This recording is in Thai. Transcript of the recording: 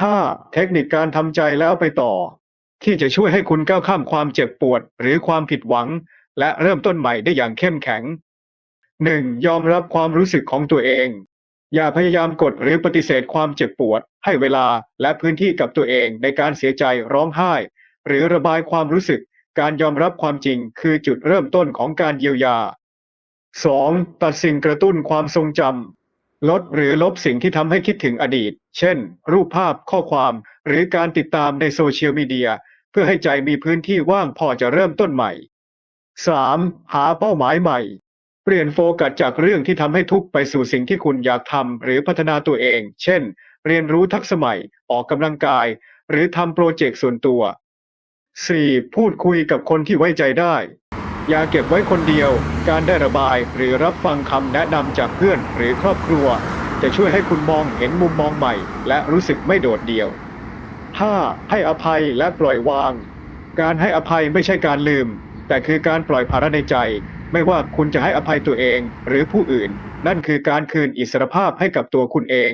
5. เทคนิคการทำใจแล้วไปต่อ ที่จะช่วยให้คุณก้าวข้ามความเจ็บปวดหรือความผิดหวัง และเริ่มต้นใหม่ได้อย่างเข้มแข็ง 1. ยอมรับความรู้สึกของตัวเอง อย่าพยายามกดหรือปฏิเสธความเจ็บปวด ให้เวลาและพื้นที่กับตัวเองในการเสียใจร้องไห้ หรือระบายความรู้สึก การยอมรับความจริงคือจุดเริ่มต้นของการเยียวยา 2. ตัดสิ่งกระตุ้นความทรงจำ ลดหรือลบสิ่งที่ทำให้คิดถึงอดีต เช่น รูปภาพข้อความ หรือการติดตามในโซเชียลมีเดีย เพื่อให้ใจมีพื้นที่ว่างพอจะเริ่มต้นใหม่ 3. หาเป้าหมายใหม่ เปลี่ยนโฟกัสจากเรื่องที่ทำให้ทุกข์ไปสู่สิ่งที่คุณอยากทำหรือพัฒนาตัวเอง เช่น เรียนรู้ทักษะใหม่ ออกกำลังกาย หรือทำโปรเจกต์ส่วนตัว 4. พูดคุยกับคนที่ไว้ใจได้ อย่าเก็บไว้คนเดียว การได้ระบายหรือรับฟังคำแนะนำจากเพื่อนหรือครอบครัว จะช่วยให้คุณมองเห็นมุมมองใหม่ และรู้สึกไม่โดดเดี่ยว 5. ให้อภัยและปล่อยวาง การให้อภัยไม่ใช่การลืม แต่คือการปล่อยภาระในใจ ไม่ว่าคุณจะให้อภัยตัวเองหรือผู้อื่น นั่นคือการคืนอิสรภาพให้กับตัวคุณเอง